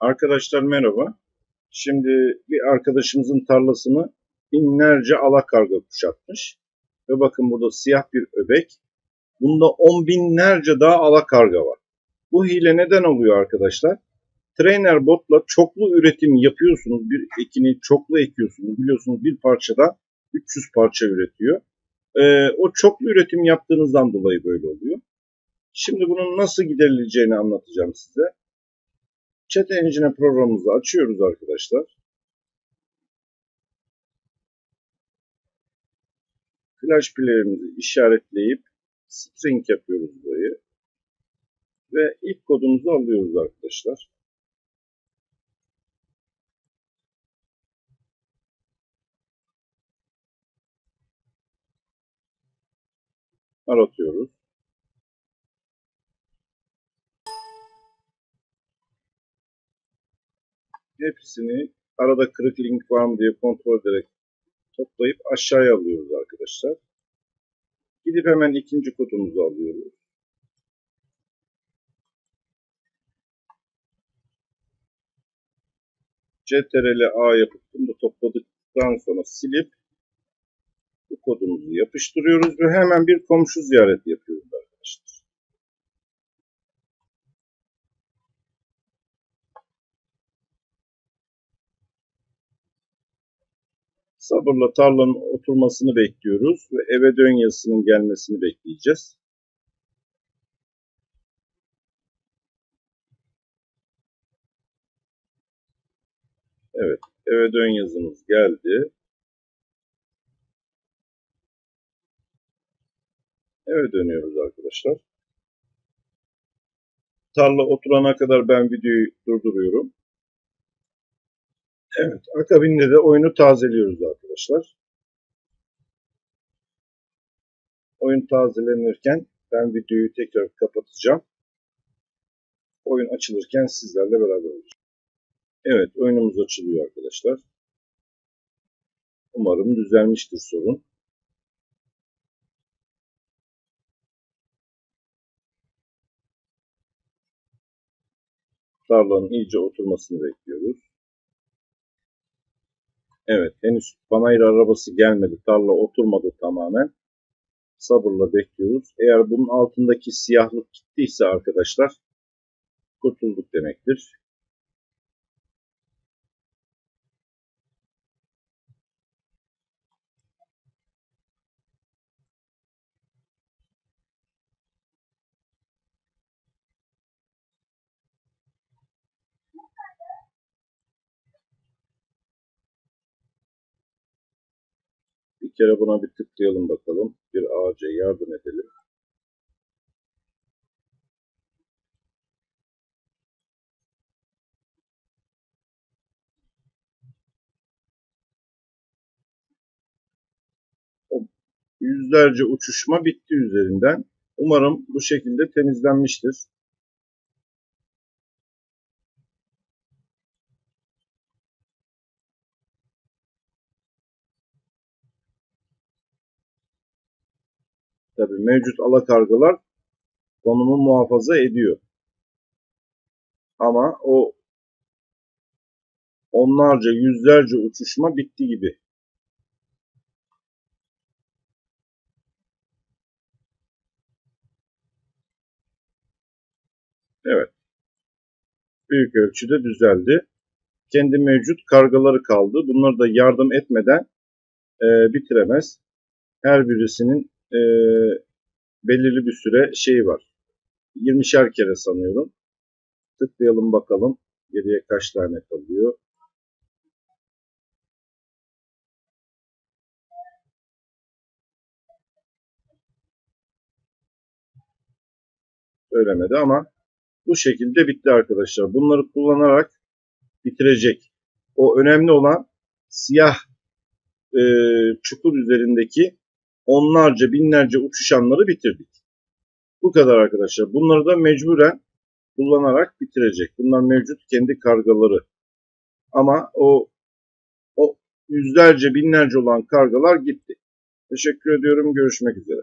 Arkadaşlar merhaba. Şimdi bir arkadaşımızın tarlasını binlerce alakarga kuşatmış. Ve bakın burada siyah bir öbek. Bunda on binlerce daha alakarga var. Bu hile neden oluyor arkadaşlar? Trainer botla çoklu üretim yapıyorsunuz. Bir ekini çoklu ekiyorsunuz. Biliyorsunuz bir parçada 300 parça üretiyor. Ee, o çoklu üretim yaptığınızdan dolayı böyle oluyor. Şimdi bunun nasıl giderileceğini anlatacağım size. Chat Engine programımızı açıyoruz arkadaşlar. Flash player'imizi işaretleyip string yapıyoruz burayı. Ve ilk kodumuzu alıyoruz arkadaşlar. Aratıyoruz. Hepsini arada kırık link var mı diye kontrol ederek toplayıp aşağıya alıyoruz arkadaşlar. Gidip hemen ikinci kodumuzu alıyoruz. CTRL A yapıp bunu da topladıktan sonra silip bu kodumuzu yapıştırıyoruz ve hemen bir komşu ziyareti yapıyoruz arkadaşlar. Sabırla tarlanın oturmasını bekliyoruz ve eve dön yazısının gelmesini bekleyeceğiz. Evet, eve dön yazımız geldi. Eve dönüyoruz arkadaşlar. Tarla oturana kadar ben videoyu durduruyorum. Evet, akabinde de oyunu tazeliyoruz arkadaşlar. Oyun tazelenirken ben videoyu tekrar kapatacağım. Oyun açılırken sizlerle beraber olacağım. Evet, oyunumuz açılıyor arkadaşlar. Umarım düzelmiştir sorun. Tarlanın iyice oturmasını bekliyoruz. Evet henüz panayır arabası gelmedi. Tarla oturmadı tamamen. Sabırla bekliyoruz. Eğer bunun altındaki siyahlık gittiyse arkadaşlar kurtulduk demektir. Kere buna bir tıklayalım bakalım. Bir ağaca yardım edelim. Yüzlerce uçuşma bitti üzerinden. Umarım bu şekilde temizlenmiştir. Tabi mevcut alakargalar konumu muhafaza ediyor. Ama o onlarca, yüzlerce uçuşma bitti gibi. Evet. Büyük ölçüde düzeldi. Kendi mevcut kargaları kaldı. Bunları da yardım etmeden e, bitiremez. Her birisinin e, belirli bir süre şeyi var. 20'şer kere sanıyorum. Tıklayalım bakalım. Geriye kaç tane kalıyor. Söylemedi ama bu şekilde bitti arkadaşlar. Bunları kullanarak bitirecek. O önemli olan siyah e, çukur üzerindeki onlarca binlerce uçuşanları bitirdik. Bu kadar arkadaşlar. Bunları da mecburen kullanarak bitirecek. Bunlar mevcut kendi kargaları. Ama o o yüzlerce binlerce olan kargalar gitti. Teşekkür ediyorum. Görüşmek üzere.